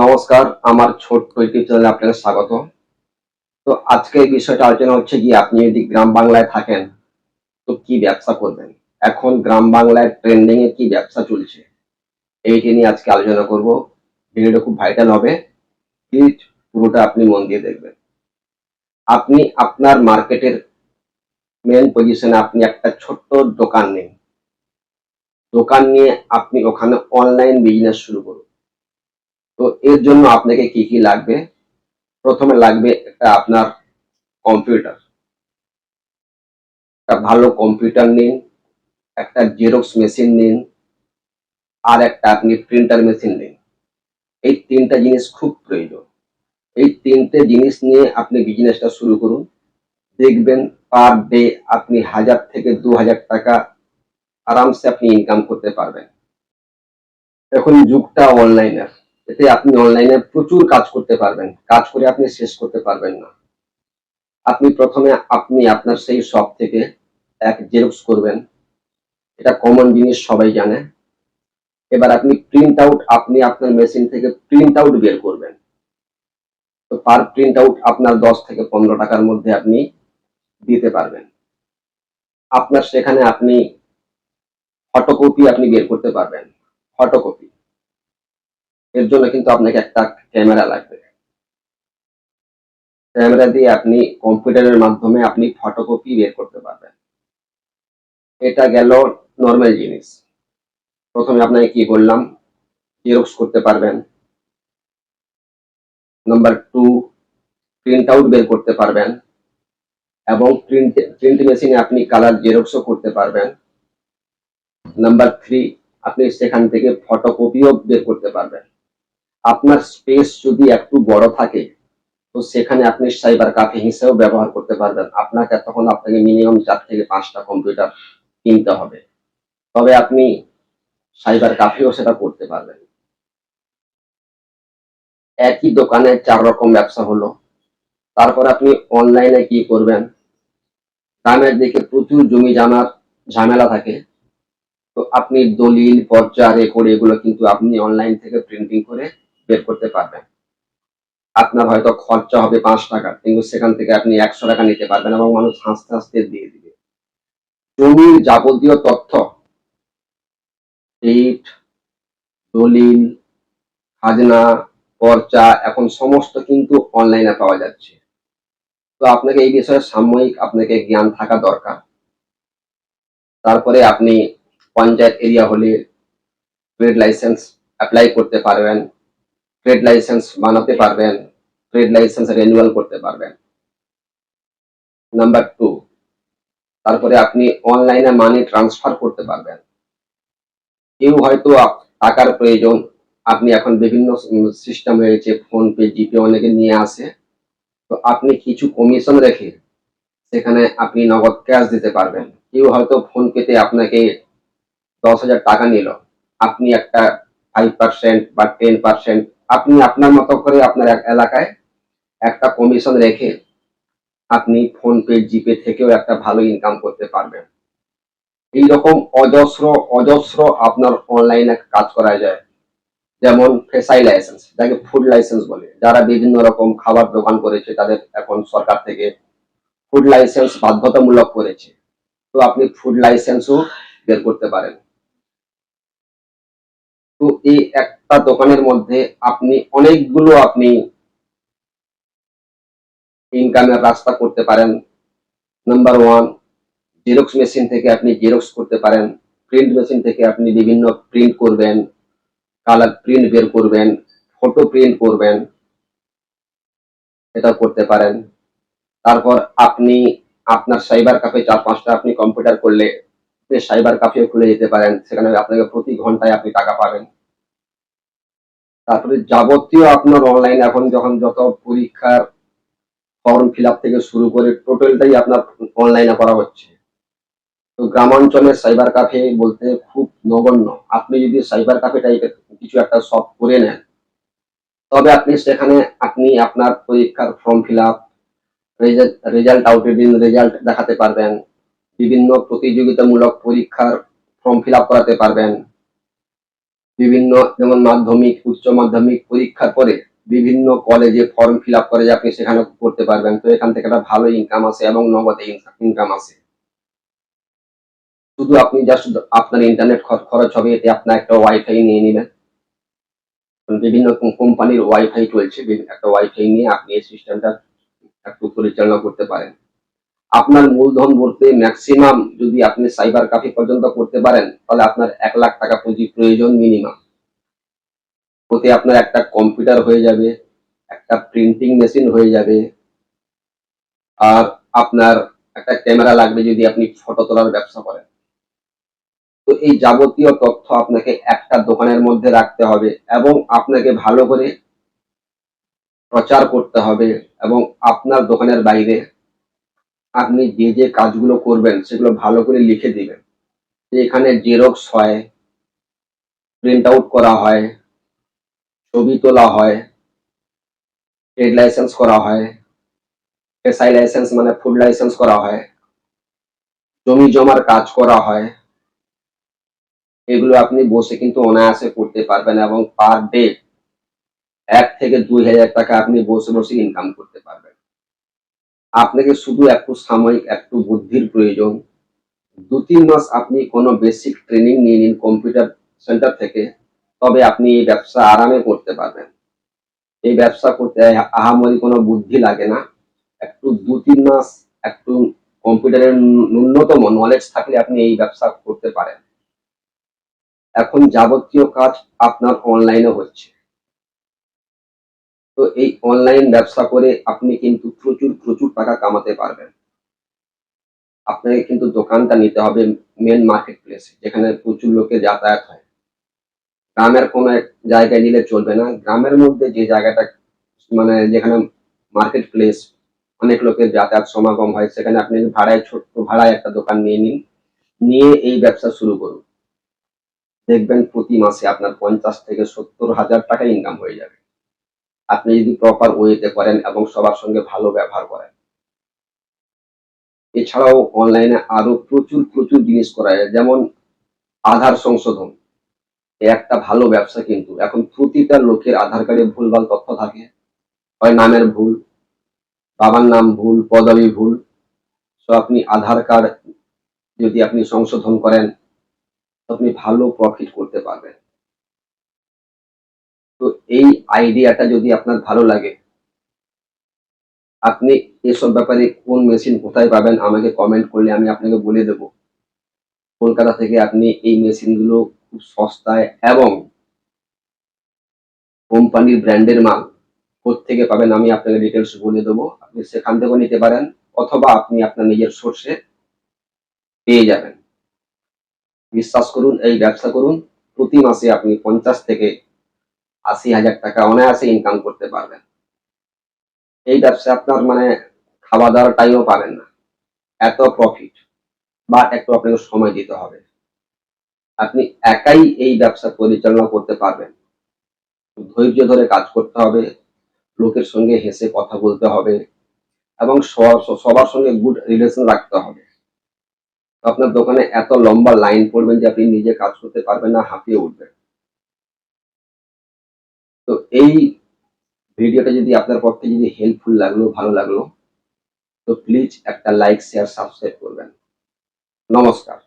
নমস্কার, আমার ছোট্ট ইউটিউব চ্যানেলে আপনাকে স্বাগত। তো আজকে এই বিষয়টা আলোচনা হচ্ছে কি, আপনি যদি গ্রাম বাংলায় থাকেন, তো কি ব্যবসা করবেন? এখন গ্রাম বাংলায় ট্রেন্ডিং এ কি ব্যবসা চলছে? এইটি নিয়ে আজকে আলোচনা করব। ভিডিওটা খুব ভাইটাল হবে। প্লিজ পুরোটা আপনি মন দিয়ে দেখবেন। আপনি আপনার মার্কেটের মেন পজিশনে আপনি একটা ছোট্ট দোকান নিন। দোকান নিয়ে আপনি ওখানে অনলাইন বিজনেস শুরু করুন। তো এর জন্য আপনাকে কি কি লাগবে? প্রথমে লাগবে একটা আপনার কম্পিউটার। একটা ভালো কম্পিউটার নিন, একটা জেরক্স মেশিন নিন, আর একটা আপনি প্রিন্টার মেশিন নিন। এই তিনটা জিনিস খুব প্রয়োজন। এই তিনটে জিনিস নিয়ে আপনি বিজনেসটা শুরু করুন। দেখবেন পার ডে আপনি হাজার থেকে দু হাজার টাকা আরামসে আপনি ইনকাম করতে পারবেন। এখন যুগটা অনলাইনের এতে আপনি অনলাইনে প্রচুর কাজ করতে পারবেন। কাজ করে আপনি শেষ করতে পারবেন না। আপনি প্রথমে আপনি আপনার সেই শপ থেকে এক জেরক্স করবেন। এটা কমন জিনিস সবাই জানে। এবার আপনি প্রিন্ট আউট আপনি আপনার মেশিন থেকে প্রিন্ট আউট বের করবেন। তো পার প্রিন্ট আউট আপনার দশ থেকে পনেরো টাকার মধ্যে আপনি দিতে পারবেন। আপনার সেখানে আপনি ফটোকপি আপনি বের করতে পারবেন। ফটোকপি এর জন্য কিন্তু আপনাকে একটা ক্যামেরা লাগবে। ক্যামেরা দিয়ে আপনি কম্পিউটারের মাধ্যমে আপনি ফটোকপি বের করতে পারবেন। এটা গেল নর্মাল জিনিস। প্রথমে আপনাকে কি বললাম? জেরক্স করতে পারবেন। নাম্বার টু প্রিন্ট আউট বের করতে পারবেন। এবং প্রিন্ট প্রিন্ট মেশিনে আপনি কালার জেরক্সও করতে পারবেন। নাম্বার থ্রি আপনি সেখান থেকে ফটোকপিও বের করতে পারবেন। আপনার স্পেস যদি একটু বড় থাকে, তো সেখানে আপনি সাইবার কাফে হিসেবেও ব্যবহার করতে পারবেন। আপনাকে তখন আপনাকে মিনিমাম চার থেকে পাঁচটা কম্পিউটার কিনতে হবে। তবে আপনি সাইবার কাফেও সেটা করতে পারবেন। একই দোকানে চার রকম ব্যবসা হলো। তারপর আপনি অনলাইনে কি করবেন? গ্রামের দিকে প্রচুর জমি জানার ঝামেলা থাকে। তো আপনি দলিল, পর্চা রেকর্ড এগুলো কিন্তু আপনি অনলাইন থেকে প্রিন্টিং করে বের করতে পারবেন। আপনার হয়তো খরচা হবে পাঁচ টাকা, কিন্তু সেখান থেকে আপনি একশো টাকা নিতে পারবেন এবং মানুষ হাসতে হাসতে দিয়ে দিবে। জমির যাবতীয় তথ্য ডেট দলিল, খাজনা পর্চা এখন সমস্ত কিন্তু অনলাইনে পাওয়া যাচ্ছে। তো আপনাকে এই বিষয়ে সাময়িক আপনাকে জ্ঞান থাকা দরকার। তারপরে আপনি পঞ্চায়েত এরিয়া হলে ট্রেড লাইসেন্স অ্যাপ্লাই করতে পারবেন। ট্রেড লাইসেন্স বানাতে পারবেন ট্রেড লাইসেন্স রেনুয়াল করতে পারবেন। নাম্বার টু তারপরে আপনি অনলাইনে মানি ট্রান্সফার করতে পারবেন। কেউ হয়তো টাকার প্রয়োজন, আপনি এখন বিভিন্ন সিস্টেম হয়েছে ফোন পে জিপে অনেকে নিয়ে আসে। তো আপনি কিছু কমিশন রেখে সেখানে আপনি নগদ ক্যাশ দিতে পারবেন। কেউ হয়তো ফোন পেতে আপনাকে দশ হাজার টাকা নিল। আপনি একটা ফাইভ পার্সেন্ট বা টেন পার্সেন্ট আপনি আপনার মতো করে আপনার এলাকায় একটা কমিশন রেখে আপনি ফোন পে জিপে থেকেও একটা ভালো ইনকাম করতে পারবেন। এইরকম অজস্র অজস্র আপনার অনলাইনে কাজ করা যায়। যেমন ফেসাই লাইসেন্স যাকে ফুড লাইসেন্স বলে। যারা বিভিন্ন রকম খাবার দোকান করেছে, তাদের এখন সরকার থেকে ফুড লাইসেন্স বাধ্যতামূলক করেছে। তো আপনি ফুড লাইসেন্সও বের করতে পারেন। তো এই একটা দোকানের মধ্যে আপনি অনেকগুলো আপনি ইনকামের রাস্তা করতে পারেন। নাম্বার ওয়ান জেরক্স মেশিন থেকে আপনি জেরক্স করতে পারেন। প্রিন্ট মেশিন থেকে আপনি বিভিন্ন প্রিন্ট করবেন কালার প্রিন্ট বের করবেন ফটো প্রিন্ট করবেন, এটা করতে পারেন। তারপর আপনি আপনার সাইবার কাফে চার পাঁচটা আপনি কম্পিউটার করলে সাইবার কাফেও খুলে যেতে পারেন, সেখানে আপনাকে প্রতি ঘন্টায় আপনি টাকা পাবেন। তারপরে যাবতীয় আপনার অনলাইন এখন যখন যত পরীক্ষার ফর্ম ফিল থেকে শুরু করে টোটালটাই আপনার অনলাইনে করা হচ্ছে। তো গ্রামাঞ্চলের সাইবার কাফে বলতে খুব নগণ্য। আপনি যদি সাইবার কাফে টাইপের কিছু একটা সব করে নেন, তবে আপনি সেখানে আপনি আপনার পরীক্ষার ফর্ম ফিল আপ রেজাল্ট আউটের দিন রেজাল্ট দেখাতে পারবেন। বিভিন্ন প্রতিযোগিতামূলক পরীক্ষার ফর্ম ফিল করাতে পারবেন। বিভিন্ন যেমন মাধ্যমিক, উচ্চ মাধ্যমিক পরীক্ষার পরে বিভিন্ন কলেজে ফর্ম ফিল করে যে আপনি সেখানে করতে পারবেন। তো এখান থেকে একটা ভালো ইনকাম আসে এবং নগদে ইনকাম আসে। শুধু আপনি জাস্ট আপনার ইন্টারনেট খরচ হবে, এতে আপনার একটা ওয়াইফাই নিয়ে নেবেন। বিভিন্ন কোম্পানির ওয়াইফাই চলছে একটা ওয়াইফাই নিয়ে আপনি এই সিস্টেমটা একটু পরিচালনা করতে পারেন। আপনার মূলধন বলতে ম্যাক্সিমাম যদি আপনি সাইবার কাফি পর্যন্ত করতে পারেন, তাহলে আপনার এক লাখ টাকা পুঁজি প্রয়োজন মিনিমাম ওতে আপনার একটা কম্পিউটার হয়ে যাবে, একটা প্রিন্টিং মেশিন হয়ে যাবে, আর আপনার একটা ক্যামেরা লাগবে যদি আপনি ফটো তোলার ব্যবসা করেন। তো এই যাবতীয় তথ্য আপনাকে একটা দোকানের মধ্যে রাখতে হবে এবং আপনাকে ভালো করে প্রচার করতে হবে এবং আপনার দোকানের বাইরে আপনি যে যে কাজগুলো করবেন, সেগুলো ভালো করে লিখে দিবেন। এখানে জেরক্স হয়, প্রিন্ট আউট করা হয়, ছবি তোলা হয়, ট্রেড লাইসেন্স করা হয়, এসআই লাইসেন্স মানে ফুড লাইসেন্স করা হয়, জমি জমার কাজ করা হয়, এগুলো আপনি বসে কিন্তু অনায়াসে করতে পারবেন এবং পার ডে এক থেকে দুই হাজার টাকা আপনি বসে বসে ইনকাম করতে পারবেন। আপনাকে শুধু একটু সাময়িক, একটু বুদ্ধির প্রয়োজন। দু তিন মাস আপনি কোনো বেসিক ট্রেনিং নিয়ে নিন কম্পিউটার সেন্টার থেকে, তবে আপনি এই ব্যবসা আরামে করতে পারবেন। এই ব্যবসা করতে আহামরি কোনো বুদ্ধি লাগে না। একটু দু তিন মাস একটু কম্পিউটারের ন্যূনতম নলেজ থাকলে আপনি এই ব্যবসা করতে পারেন। এখন যাবতীয় কাজ আপনার অনলাইনে হচ্ছে। তো এই অনলাইন ব্যবসা করে আপনি কিন্তু প্রচুর প্রচুর টাকা কামাতে পারবেন। আপনাকে কিন্তু দোকানটা নিতে হবে মেন মার্কেট প্লেসে যেখানে প্রচুর লোকে যাতায়াত হয়। গ্রামের কোনো এক জায়গায় নিলে চলবে না। গ্রামের মধ্যে যে জায়গাটা মানে যেখানে মার্কেট প্লেস অনেক লোকের যাতায়াত সমাগম হয়, সেখানে আপনি ভাড়ায় ছোট্ট ভাড়ায় একটা দোকান নিয়ে নিন। নিয়ে এই ব্যবসা শুরু করুন। দেখবেন প্রতি মাসে আপনার পঞ্চাশ থেকে সত্তর হাজার টাকা ইনকাম হয়ে যাবে। আপনি যদি প্রপার ওয়েতে করেন এবং সবার সঙ্গে ভালো ব্যবহার করেন। এছাড়াও অনলাইনে আরও প্রচুর প্রচুর জিনিস করা যায়। যেমন আধার সংশোধন। একটা ভালো ব্যবসা কিন্তু। এখন প্রতিটা লোকের আধার কার্ডে ভুলভাল তথ্য থাকে। হয় নামের ভুল, বাবার নাম ভুল, পদবি ভুল। তো আপনি আধার কার্ড যদি আপনি সংশোধন করেন আপনি ভালো প্রফিট করতে পারবেন। তো এই আইডিয়াটা যদি আপনার ভালো লাগে, আপনি এসব ব্যাপারে কোন মেশিন কোথায় পাবেন আমাকে কমেন্ট করলে আমি আপনাকে বলে দেব। কলকাতা থেকে আপনি এই মেশিনগুলো খুব সস্তায় এবং কোম্পানির ব্র্যান্ডের মাল থেকে পাবেন আমি আপনাকে ডিটেলস বলে দেবো। আপনি সেখান থেকেও নিতে পারেন অথবা আপনি আপনার নিজের সোর্সে পেয়ে যাবেন। বিশ্বাস করুন, এই ব্যবসা করুন। প্রতি মাসে আপনি পঞ্চাশ থেকে আশি হাজার টাকা অনায়াসে ইনকাম করতে পারবেন। এই ব্যবসা আপনার মানে খাওয়া দাওয়ার টাইমও পাবেন না। এত প্রফিট বা একটু আপনাকে সময় দিতে হবে। আপনি একাই এই ব্যবসা পরিচালনা করতে পারবেন। ধৈর্য ধরে কাজ করতে হবে, লোকের সঙ্গে হেসে কথা বলতে হবে, এবং সবার সঙ্গে গুড রিলেশন রাখতে হবে। আপনার দোকানে এত লম্বা লাইন পড়বেন যে আপনি নিজে কাজ করতে পারবেন না, হাঁপিয়ে উঠবেন। তো এই ভিডিওটা যদি আপনার পক্ষে যদি হেল্পফুল লাগল, ভালো লাগল, তো প্লিজ একটা লাইক শেয়ার সাবস্ক্রাইব করবেন। নমস্কার।